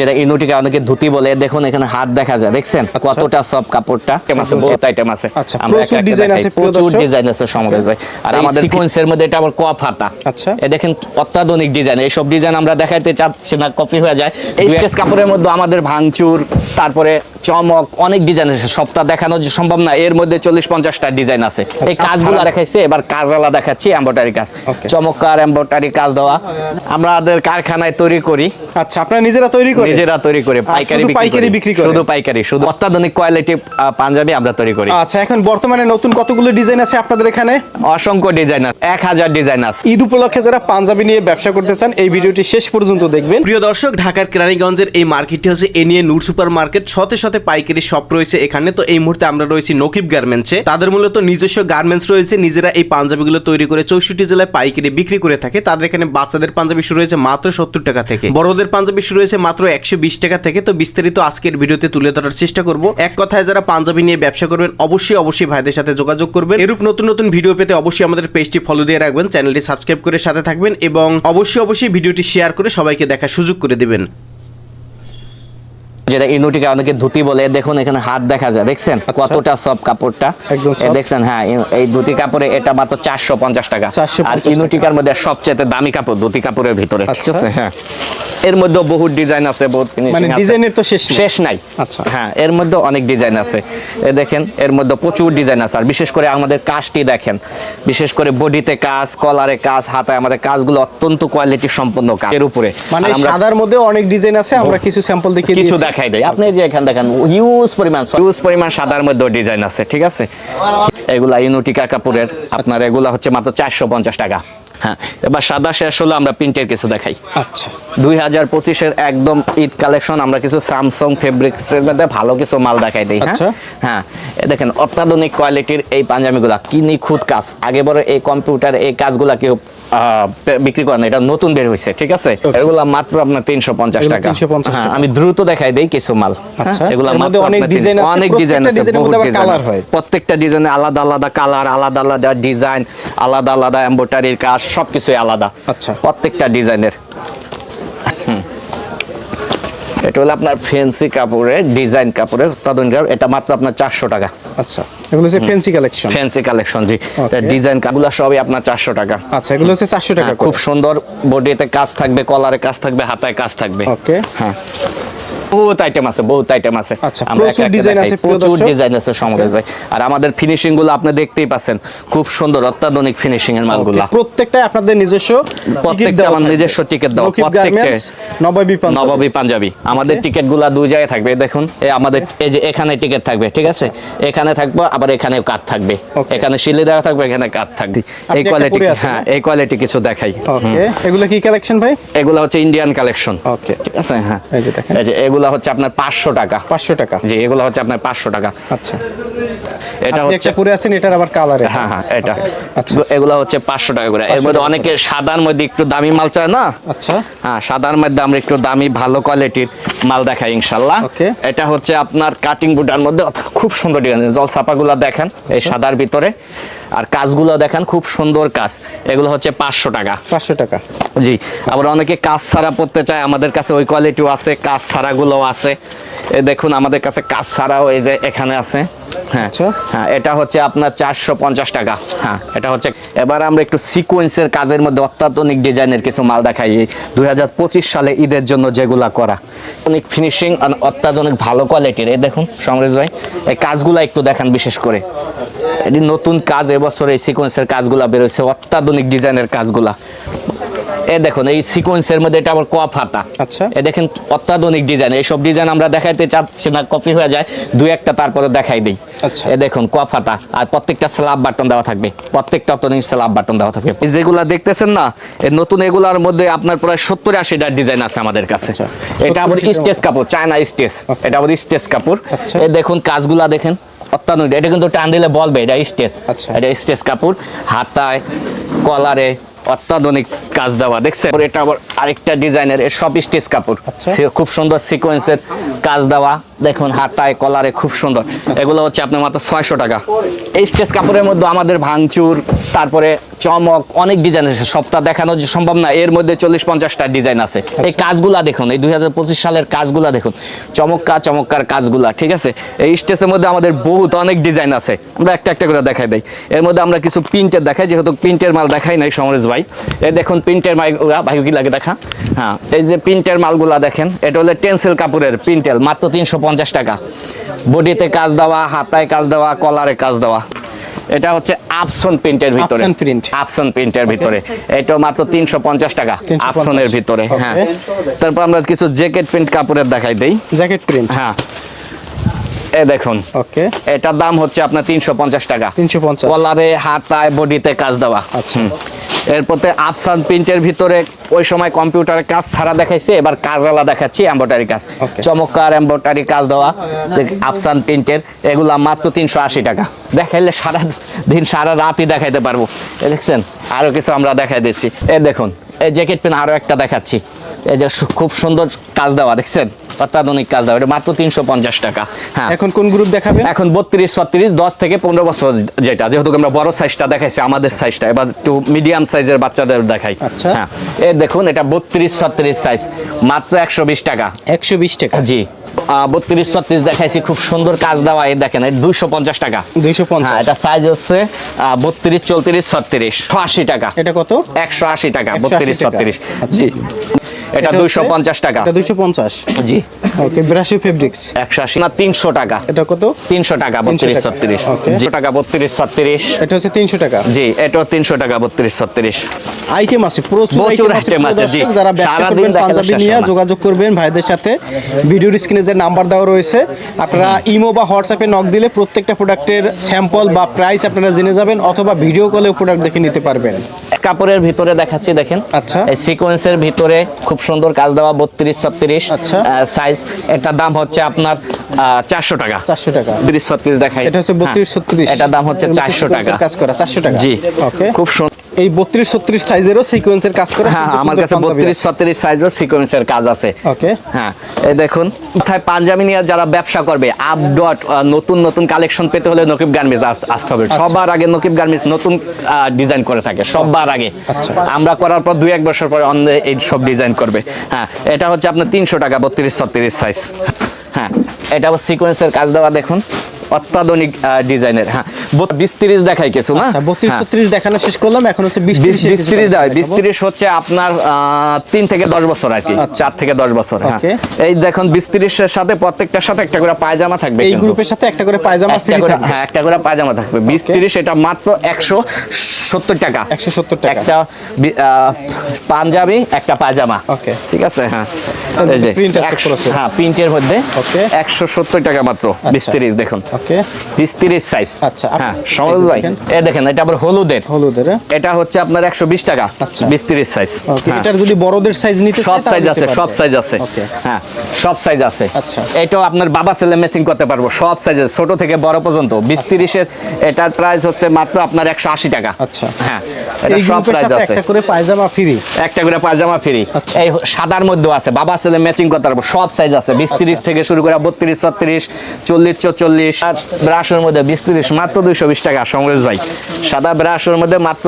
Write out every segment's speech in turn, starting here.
যেটা ইনুটিকা অনেকে ধুতি বলে দেখুন এখানে হাত দেখা যায় দেখছেন? কতটা সব কাপড়টা? আইটেম আছে বহুত আইটেম আছে। আচ্ছা, আমরা একটা একটা আছে, প্রচুর ডিজাইন আছে সমরেশ ভাই। আর আমাদের সিকোয়েন্সের মধ্যে এটা আবার কপ হাতা আচ্ছা। এ দেখেন অত্যাধুনিক ডিজাইন এইসব ডিজাইন আমরা দেখাইতে চাচ্ছি না কপি হয়ে যায়। এই স্টেজ কাপড়ের মধ্যে আমাদের ভাঙচুর তারপরে চমক অনেক ডিজাইন আছে। সবটা দেখানো যে সম্ভব না। এর মধ্যে চল্লিশ পঞ্চাশটা ডিজাইন আছে। এই কাজগুলো দেখাইছে এবার কাজওয়ালা দেখাচ্ছি এম্ব্রয়ডারি কাজ. চমৎকার এম্ব্রয়ডারি কাজ দেওয়া। আমাদের কারখানায় তৈরি করি। আচ্ছা আপনারা নিজেরা তৈরি করেন? নিজেরা তৈরি করে পাইকারি পাইকারি বিক্রি করেন? শুধু পাইকারি শুধু অত্যাধুনিক কোয়ালিটি পাঞ্জাবি আমরা তৈরি করি। আচ্ছা এখন বর্তমানে নতুন কতগুলো ডিজাইন আছে আপনাদের এখানে? অসংখ্য ডিজাইন আছে এক হাজার ডিজাইন আছে। ঈদ উপলক্ষে যারা পাঞ্জাবি নিয়ে ব্যবসা করতে চান এই ভিডিওটি শেষ পর্যন্ত দেখবেন। প্রিয় দর্শক ঢাকার কেরানীগঞ্জের এই মার্কেটটি হচ্ছে এ নিয়ে নূর সুপার মার্কেট সাথে সাথে পাইকারি শপ রয়েছে এখানে। তো এই মুহূর্তে আমরা রয়েছি নকিব গার্মেন্টসে। তাদের মূলত নিজস্ব গার্মেন্টস রয়েছে। নিজেরা এই পাঞ্জাবিগুলো তৈরি করে চৌষট্টি জেলায় পাইকারি বিক্রি করে থাকে। তাদের এখানে বাচ্চাদের পাঞ্জাবি শুরু হয়েছে মাত্র সত্তর টাকা থেকে। বড়দের পাঞ্জাবি শুরু হয়েছে মাত্র একশো বিশ টাকা থেকে তো বিস্তারিত আজকের ভিডিওতে তুলে ধরার চেষ্টা করব। এক কথায় যারা পাঞ্জাবি নিয়ে ব্যবসা করবেন, অবশ্যই অবশ্যই ভাইদের সাথে যোগাযোগ করবেন। এরূপ নতুন নতুন ভিডিও পেতে অবশ্যই আমাদের পেজটি ফলো দিয়ে রাখবেন, চ্যানেলটি সাবস্ক্রাইব করে সাথে থাকবেন এবং অবশ্যই অবশ্যই ভিডিওটি শেয়ার করে সবাইকে দেখার সুযোগ করে দেবেন। যেটা ইনুটিকা অনেকে ধুতি বলে দেখুন এখানে হাত দেখা যায় দেখছেন? কতটা সব কাপড়টা। দেখছেন হ্যাঁ এই- ধুতি কাপড়ে এটা মাত্র চারশো পঞ্চাশ টাকা। আর ইনুটিকার মধ্যে সবচেয়ে দামি কাপড় ধুতি কাপড়ের ভিতরে। ঠিক আচ্ছা। আছে হ্যাঁ। এর মধ্যে বহুত ডিজাইন আছে বহুত মানে ডিজাইনের তো শেষ শেষ নাই। আচ্ছা। হ্যাঁ এর মধ্যে অনেক ডিজাইন আছে। এ দেখেন এর মধ্যে প্রচুর ডিজাইন আছে। আর বিশেষ করে আমাদের কাজটি দেখেন। বিশেষ করে বডিতে কাজ কলারে কাজ হাতায় আমাদের কাজগুলো অত্যন্ত কোয়ালিটি সম্পন্ন কাজ। এর উপরে। মানে সাদার মধ্যে অনেক ডিজাইন আছে আমরা কিছু স্যাম্পল দেখিয়ে কিছু দিয়েছি। দেখাই দেয় আপনি যে এখানে দেখেন হিউজ পরিমাণ হিউজ পরিমাণ সাদার মধ্যে ডিজাইন আছে, ঠিক আছে? এগুলা ইনুটিকা কাপড়ের আপনার এগুলা হচ্ছে মাত্র চারশো পঞ্চাশ টাকা। হ্যাঁ এবার সাদা শেষ হলো আমরা প্রিন্টের কিছু দেখাই। আচ্ছা। দুই হাজার পঁচিশের একদম ঈদ কালেকশন আমরা কিছু স্যামসং ফেব্রিক্সের মধ্যে ভালো কিছু মাল দেখাই দিই হ্যাঁ? আচ্ছা। হ্যাঁ দেখেন অত্যাধুনিক কোয়ালিটির এই পাঞ্জাবিগুলা কি নিখুঁত কাজ। আগে বড় এই কম্পিউটার এই কাজগুলা কেউ বিক্রি করে না এটা নতুন বের হয়েছে ঠিক আছে? এগুলা মাত্র আপনার তিনশো পঞ্চাশ টাকা। 350 হ্যাঁ টাকা। আমি দ্রুত দেখাই দেই কিছু মাল। হ্যাঁ, আচ্ছা, এগুলা এর মাত্র অনেক ডিজাইন অনেক ডিজাইন আছে হয়। প্রত্যেকটা ডিজাইনে আলাদা আলাদা কালার আলাদা আলাদা ডিজাইন আলাদা আলাদা এম্বোটারির কাজ সবকিছুই আলাদা। আচ্ছা। প্রত্যেকটা ডিজাইনের। এটা হলো আপনার ফেন্সি কাপড়ের ডিজাইন কাপড়ের অত্যাধুনিক এটা মাত্র আপনার চারশো টাকা। আচ্ছা এগুলো হচ্ছে ফ্যান্সি কালেকশন ফ্যান্সি কালেকশন জি. ডিজাইন কাপড়গুলো সবই আপনার চারশো টাকা। আচ্ছা এগুলো হচ্ছে চারশো টাকা হ্যাঁ, খুব সুন্দর বডিতে কাজ থাকবে কলারে কাজ থাকবে হাতায় কাজ থাকবে। ওকে হ্যাঁ। বহুত আইটেম আছে বহুত আইটেম আছে। আচ্ছা, প্রচুর। আছে, ডিজাইন আছে সমরেশ ভাই। আর আমাদের ফিনিশিংগুলো আপনি দেখতেই পাচ্ছেন খুব সুন্দর অত্যাধুনিক ফিনিশিং এর মালগুলো। প্রত্যেকটাই আপনাদের নিজস্ব প্রত্যেকটা আমার নিজস্ব টিকিট দেওয়া প্রত্যেকটা নবাবী নবাবী পাঞ্জাবি আমাদের টিকিটগুলা দুই জায়গায় থাকবে দেখুন। এই আমাদের এই যে এখানে টিকিট থাকবে ঠিক আছে? এখানে থাকবে আবার এখানে কাঠ থাকবে। এখানে শিলি দেওয়া থাকবে এখানে কাঠ থাকবে। এই কোয়ালিটি হ্যাঁ এই কোয়ালিটি কিছু দেখাই। ওকে এগুলো কি কালেকশন ভাই? এগুলা হচ্ছে ইন্ডিয়ান কালেকশন Okay. ঠিক আছে? হ্যাঁ। এই যে দেখেন। এই যে এগুলা হচ্ছে আপনার পাঁচশো টাকা। পাঁচশো টাকা। জি এগুলো হচ্ছে আপনার পাঁচশো টাকা। আচ্ছা। এটা হচ্ছে পরে আছেন এটার আবার কালারে হ্যাঁ হ্যাঁ এটা। আচ্ছা। এগুলো হচ্ছে পাঁচশো টাকা করে। এর মধ্যে অনেকে সাদার মধ্যে একটু দামি মাল চায় না? আচ্ছা। হ্যাঁ সাদার মধ্যে আমরা একটু দামি ভালো কোয়ালিটির মাল দেখাই ইনশাল্লাহ. এটা হচ্ছে আপনার কাটিং বুটার মধ্যে খুব সুন্দর ডিজাইন। জল ছাপাগুলো দেখেন আচ্ছা। এই সাদার ভিতরে। আর কাজগুলো দেখেন খুব সুন্দর কাজ। এগুলো হচ্ছে পাঁচশো টাকা। পাঁচশো টাকা। জি আবার অনেকে কাজ ছাড়া পড়তে চায় আমাদের কাছে ওই কোয়ালিটিও আছে কাজ ছাড়াগুলোও আছে। এ দেখুন আমাদের কাছে কাজ ছাড়াও এই যে এখানে আছে। হ্যাঁ। হ্যাঁ এটা হচ্ছে আপনার চারশো পঞ্চাশ টাকা। হ্যাঁ এটা হচ্ছে এবার আমরা একটু সিকোয়েন্সের কাজের মধ্যে অত্যাধুনিক ডিজাইনের কিছু মাল দেখাই। দুই হাজার পঁচিশ সালে ঈদের জন্য যেগুলা করা। অনেক ফিনিশিং অত্যাধুনিক ভালো কোয়ালিটির এই দেখুন সমরেশ ভাই এই কাজগুলা একটু দেখান বিশেষ করে। এটি নতুন কাজ এবছর এই সিকোয়েন্সের কাজগুলা বেরোচ্ছে অত্যাধুনিক ডিজাইনের কাজগুলা। এ দেখুন এই সিকোয়েন্সের মধ্যে এটা আবার কপ হাতা আচ্ছা। এ দেখেন অত্যাধুনিক ডিজাইন এইসব ডিজাইন আমরা দেখাইতে চাচ্ছি না কপি হয়ে যায়। দুই একটা তারপরে দেখাই দিই। আচ্ছা। এ দেখুন কপ হাতা আর প্রত্যেকটা স্ল্যাব বাটন দেওয়া থাকবে। প্রত্যেকটা অত্যাধুনিক স্ল্যাব বাটন দেওয়া থাকবে। যেগুলা দেখতেছেন না এই নতুন এগুলার মধ্যে আপনার প্রায় সত্তর আশিটা ডিজাইন আছে আমাদের কাছে। আচ্ছা। এটা আবার স্টেজ কাপড় চায়না স্টেজ। এটা আবার স্টেজ কাপড়। আচ্ছা। এ দেখুন কাজগুলা দেখেন অত্যাধুনিক। এটা কিন্তু টান দিলে বলবে এটা স্টেজ। আচ্ছা। এটা স্টেজ কাপড় হাতায় কলারে অত্যাধুনিক কাজ দেওয়া দেখছেন? এটা আবার আরেকটা ডিজাইনের এর সব স্টেজ কাপড়। আচ্ছা। খুব সুন্দর সিকোয়েন্সের কাজ দেওয়া দেখুন হাতায় কলারে খুব সুন্দর। এগুলো হচ্ছে আপনার মাত্র ছয়শো টাকা। এই স্টেজ কাপড়ের মধ্যে আমাদের ভাঙচুর তারপরে চমক অনেক ডিজাইন আছে। সবটা দেখানো যে সম্ভব না এর মধ্যে চল্লিশ পঞ্চাশটা ডিজাইন আছে। এই কাজগুলা দেখুন এই দুই হাজার পঁচিশ সালের কাজগুলা দেখুন। চমৎকার চমৎকার কাজগুলা ঠিক আছে? এই স্টেজের মধ্যে আমাদের বহুত অনেক ডিজাইন আছে। আমরা একটা একটা করে দেখাই দেই। এর মধ্যে আমরা কিছু প্রিন্টের দেখাই যেহেতু প্রিন্টের মাল দেখাই নাই সমরেশ ভাই। এই দেখুন প্রিন্টের মালগুলা ভাই কি লাগে দেখা। হ্যাঁ এই যে প্রিন্টের মালগুলা দেখেন এটা হলো টেন্সিল কাপড়ের প্রিন্টেল মাত্র তিনশো পঞ্চাশ টাকা। বডিতে কাজ দেওয়া হাতায় কাজ দেওয়া কলারে কাজ দেওয়া। এটা হচ্ছে আপসন প্রিন্টের ভিতরে। আপসন প্রিন্টের ভিতরে। এটা মাত্র তিনশো পঞ্চাশ টাকা আপসনের ভিতরে হ্যাঁ। তারপর আমরা কিছু জ্যাকেট প্রিন্ট কাপড়ের দেখাই দেই। Jacket print. হ্যাঁ। এ দেখুন। ওকে। এটার দাম হচ্ছে আপনার তিনশো পঞ্চাশ টাকা। 350 কলারে হাতায় বডিতে কাজ দেওয়া। আচ্ছা। এরপরে আফসান প্রিন্টের ভিতরে ওই সময় কম্পিউটারের কাজ ছাড়া দেখাইছে এবার কাজওয়ালা দেখাচ্ছি এম্বয়ডারি কাজ. চমৎকার এম্বয়ডারি কাজ দেওয়া যে আফসান প্রিন্টের এগুলা মাত্র তিনশো আশি টাকা। দেখাইলে সারা দিন সারা রাতই দেখাইতে পারব। দেখছেন? আরও কিছু আমরা দেখাই দিচ্ছি। এ দেখুন এই জ্যাকেট পেন আরও একটা দেখাচ্ছি। এই যে খুব সুন্দর কাজ দেওয়া দেখছেন? অত্যাধুনিক কাজ দেওয়া এটা মাত্র তিনশো পঞ্চাশ টাকা। হ্যাঁ। এখন কোন গ্রুপ দেখাবেন এখন বত্রিশ ছত্রিশ দশ থেকে পনেরো বছর যেটা যেহেতু আমরা বড় সাইজটা দেখাইছি আমাদের সাইজটা এবার একটু মিডিয়াম সাইজের বাচ্চাদের দেখাই। আচ্ছা। হ্যাঁ। এ দেখুন এটা বত্রিশ ছত্রিশ সাইজ মাত্র একশো বিশ টাকা। একশো বিশ টাকা? জি। বত্রিশ ছত্রিশ দেখাইছি খুব সুন্দর কাজ দেওয়া এই দেখেন দুইশো পঞ্চাশ টাকা। দুইশো হ্যাঁ পঞ্চাশ এটা সাইজ হচ্ছে বত্রিশ চৌত্রিশ ছত্রিশ। আশি টাকা। এটা কত? একশো আশি টাকা বত্রিশ। ছত্রিশ। আচ্ছা। জি। এটা এটা দুইশো হচ্ছে- পঞ্চাশ টাকা। এটা দুইশো পঞ্চাশ। জি। ওকে ব্রাশি ফেব্রিক্স। একশো আশি না তিনশো টাকা। এটা কত? 300 টাকা। ছত্রিশ। Okay. জি টাকা বত্রিশ ছত্রিশ। এটা হচ্ছে তিনশো টাকা। জি এটাও তিনশো টাকা বত্রিশ ছত্রিশ। আইটেম আছে প্রচুর প্রচুর আইটেম আছে জি। যারা ব্যবসা করবেন পাঞ্জাবি নিয়ে যোগাযোগ করবেন ভাইদের সাথে। ভিডিওর স্ক্রিনে যে নাম্বার দেওয়া রয়েছে আপনারা ইমো বা হোয়াটসঅ্যাপে নক দিলে প্রত্যেকটা প্রোডাক্টের স্যাম্পল বা প্রাইস আপনারা জেনে যাবেন অথবা ভিডিও কলেও প্রোডাক্ট দেখে নিতে পারবেন। কাপড়ের ভিতরে দেখাচ্ছি দেখেন। আচ্ছা। এই সিকোয়েন্সের ভিতরে খুব সুন্দর কাজ দেওয়া বত্রিশ ছত্রিশ আচ্ছা। সাইজ এটার দাম হচ্ছে আপনার চারশো টাকা। চারশো টাকা। বত্রিশ ছত্রিশ দেখাই। এটা হচ্ছে বত্রিশ হ্যাঁ, ছত্রিশ। এটার দাম হচ্ছে চারশো টাকা। কাজ করা চারশো টাকা। জি। ওকে খুব সুন্দর এই বত্রিশ ছত্রিশ সাইজেরও সিকোয়েন্সের কাজ করে হ্যাঁ আমার কাছে পাঞ্জাবি বত্রিশ আছে। সিকোয়েন্সের কাজ আছে। ওকে হ্যাঁ এই দেখুন কোথায় পাঞ্জাবি নিয়ে যারা ব্যবসা করবে আপডট নতুন নতুন কালেকশন পেতে হলে নকিব গার্মেন্টস আসতে হবে। সবার আগে নকিব গার্মেন্টস নতুন ডিজাইন করে থাকে সবার আগে। আচ্ছা। আমরা করার পর দুই এক বছর পরে অন্য এই সব ডিজাইন করবে। হ্যাঁ এটা হচ্ছে আপনার তিনশো টাকা বত্রিশ ছত্রিশ সাইজ হ্যাঁ এটা সিকোয়েন্সের কাজ দেওয়া দেখুন। অত্যাধুনিক ডিজাইনের হ্যাঁ। বিশ তিরিশ দেখাই কিছু না? আচ্ছা বত্রিশ হ্যাঁ। ছত্রিশ দেখানো শেষ করলাম এখন হচ্ছে বিশ বিশ তিরিশ তিরিশ বিশ তিরিশ হচ্ছে আপনার তিন থেকে দশ বছর আর কি। আচ্ছা। চার থেকে দশ বছর হ্যাঁ। এই দেখুন বিশ তিরিশের সাথে প্রত্যেকটার সাথে একটা করে পায়জামা থাকবে এই গ্রুপের সাথে একটা করে পায়জামা হ্যাঁ একটা করে পায়জামা থাকবে। বিশ. তিরিশ এটা মাত্র একশো সত্তর টাকা। 170 টাকা। একটা পাঞ্জাবি একটা পায়জামা. ঠিক আছে হ্যাঁ। এই যে print আছে একশো- প্রচুর। হ্যাঁ প্রিন্টের মধ্যে একশো সত্তর টাকা মাত্র বিশ আচ্ছা। তিরিশ দেখুন। বিশ তিরিশ সাইজ আচ্ছা, হ্যাঁ সমাজ ভাই। এ দেখেন এটা আবার হলুদের। হলুদের হ্যাঁ? এটা হচ্ছে আপনার একশো বিশ টাকা। বিশ তিরিশ সাইজ এটার যদি বড়দের সাইজ নিতে সব সাইজ আছে সব সাইজ আছে। হ্যাঁ সব সাইজ আছে। এটাও আপনার বাবা ছেলে মেসিং করতে পারব সব সাইজ আছে ছোট থেকে বড় পর্যন্ত। বিশ তিরিশের এটার প্রাইস হচ্ছে মাত্র আপনার একশো আশি টাকা। আচ্ছা। হ্যাঁ এটা এই সব গ্রুপের আছে। একটা করে পায়জামা ফ্রি একটা করে পায়জামা ফ্রি আচ্ছা। এই সাদার মধ্যেও আছে বাবা ছেলে ম্যাচিং করতে পারব। সব সাইজ আছে। বিশ তিরিশ আচ্ছা। থেকে শুরু করে বত্রিশ ছত্রিশ চল্লিশ চল্লিশ আর ব্রাশের মধ্যে বিশ তিরিশ মাত্র দুইশো বিশ টাকা সমরেশ ভাই। সাদা ব্রাশের মধ্যে মাত্র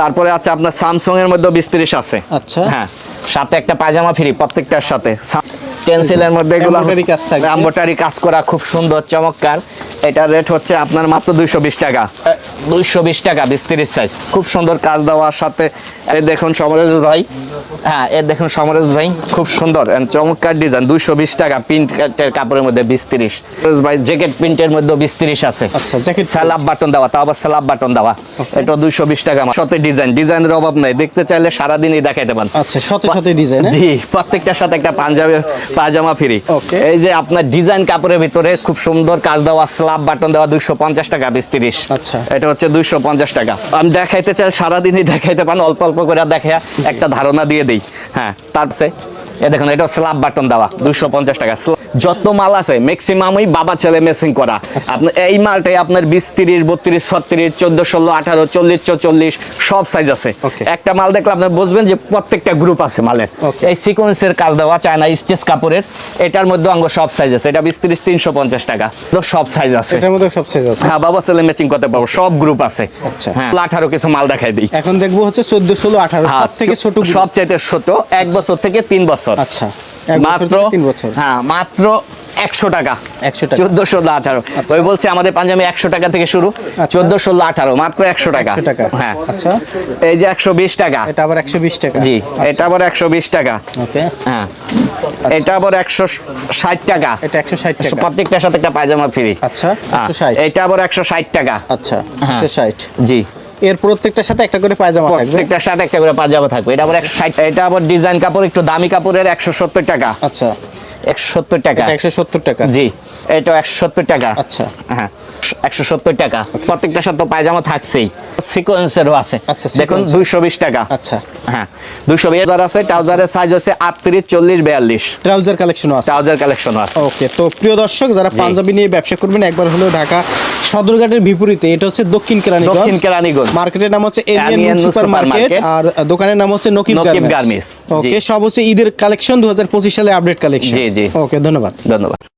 তারপরে আছে আপনার স্যামসং এর মধ্যে বিশ তিরিশ আছে। আচ্ছা। হ্যাঁ। সাথে একটা পায়জামা ফ্রি প্রত্যেকটার সাথে। পেন্সিলের মধ্যে এগুলো কাজ থাকবে। এম্বোটারি কাজ করা খুব সুন্দর চমৎকার। এটার রেট হচ্ছে আপনার মাত্র দুইশো বিশ টাকা। দুইশো বিশ টাকা বিশ তিরিশ সাইজ খুব সুন্দর কাজ দেওয়ার সাথে এই দেখুন সমরেশ ভাই। হ্যাঁ এর দেখুন সমরেশ ভাই খুব সুন্দর চমৎকার ডিজাইন দুইশো বিশ টাকা প্রিন্টের কাপড়ের মধ্যে বিশ তিরিশ সমরেশ ভাই জ্যাকেট প্রিন্টের মধ্যে বিশ তিরিশ আছে। আচ্ছা, print। স্যালাব বাটন দেওয়া তাও আবার স্যালাব বাটন দেওয়া। এটা দুইশো বিশ টাকা। সাথে ডিজাইন ডিজাইনের অভাব নাই। দেখতে চাইলে সারাদিনই দেখাইতে পারেন। আচ্ছা শত ডিজাইন জি প্রত্যেকটার সাথে একটা পাঞ্জাবি পাজামা ফ্রি এই যে আপনার ডিজাইন কাপড়ের ভিতরে খুব সুন্দর কাজ দেওয়া স্লাব বাটন দেওয়া দুইশো পঞ্চাশ টাকা বিশ তিরিশ। আচ্ছা। এটা হচ্ছে দুইশো পঞ্চাশ টাকা। আমি দেখাইতে চাই সারাদিনই দেখাইতে পারেন অল্প অল্প করে দেখা একটা ধারণা দিয়ে দিই। হ্যাঁ তারপরে এ দেখুন এটা স্লাব বাটন দেওয়া দুইশো পঞ্চাশ টাকা যত মাল আছে ম্যাক্সিমামই বাবা ছেলে মেসিং করা। আপনার এই মালটাই আপনার বিশ তিরিশ বত্রিশ ছত্রিশ চোদ্দ ষোলো আঠারো চল্লিশ চল্লিশ সব সাইজ আছে। একটা মাল দেখলে আপনি বুঝবেন যে প্রত্যেকটা গ্রুপ আছে Okay. এই সিকোয়েন্সের কাজ দেওয়া চায়না স্টেজ কাপড়ের এটার মধ্যে অঙ্গ সব সাইজ আছে। এটা বিশ তিরিশ তিনশো পঞ্চাশ টাকা। তো সব সাইজ আছে। এটার মধ্যে সব সাইজ আছে। হ্যাঁ বাবা ছেলে ম্যাচিং করতে পারব। সব গ্রুপ আছে। আচ্ছা। হ্যাঁ। আঠারো কিছু মাল দেখাই দিই। এখন দেখব হচ্ছে চোদ্দ ষোলো আঠারো হ্যাঁ, থেকে ছোট সব চাইতে ছোট এক বছর থেকে তিন বছর। আচ্ছা। মাত্র তিন বছর। হ্যাঁ মাত্র একশো টাকা। 100 টাকা। চোদ্দ ষোলো আঠারো। ওই বলছে আমাদের পাঞ্জাবি একশো টাকা থেকে শুরু। চোদ্দ ষোলো আঠারো মাত্র একশো টাকা। টাকা। হ্যাঁ। আচ্ছা। এই যে একশো বিশ টাকা। এটা আবার একশো বিশ টাকা। জি এটা আবার একশো বিশ টাকা। ওকে। হ্যাঁ। এটা আবার একশো ষাট টাকা। এটা একশো ষাট টাকা। প্রত্যেকটার সাথে একটা পায়জামা ফ্রি আচ্ছা, এটা আবার একশো ষাট টাকা। আচ্ছা হ্যাঁ। একশো ষাট। জি। এর প্রত্যেকটার সাথে একটা করে পায়জামা থাকবে। প্রত্যেকটার সাথে একটা করে পায়জামা থাকবে। এটা আবার একশো ষাট এটা আবার ডিজাইন কাপড় একটু দামি কাপড়ের একশো সত্তর টাকা। আচ্ছা। একশো সত্তর টাকা। এটা একশো সত্তর টাকা। জি এটা একশো সত্তর টাকা। আচ্ছা। হ্যাঁ। একশো সত্তর টাকা। প্রত্যেকটার সাথে পায়জামা থাকছেই। সিকোয়েন্সেরও আছে। আচ্ছা, দেখুন। দুইশো বিশ টাকা। আচ্ছা। হ্যাঁ দুইশো বিশ আছে ট্রাউজারের সাইজ হচ্ছে আটত্রিশ চল্লিশ বিয়াল্লিশ। ট্রাউজার কালেকশনও আছে। ট্রাউজার কালেকশনও আছে। ওকে তো প্রিয় দর্শক যারা পাঞ্জাবি নিয়ে ব্যবসা করবেন একবার হলেও ঢাকা সদরঘাটের বিপরীতে এটা হচ্ছে দক্ষিণ কেরানীগঞ্জ। দক্ষিণ কেরানীগঞ্জ। মার্কেটের নাম হচ্ছে এলিয়ান Alien সুপার মার্কেট আর দোকানের নাম হচ্ছে নকিব গার্মেন্টস ওকে সব হচ্ছে ঈদের কালেকশন 2025 সালে আপডেট কালেকশন জি, জি। ওকে ধন্যবাদ। ধন্যবাদ।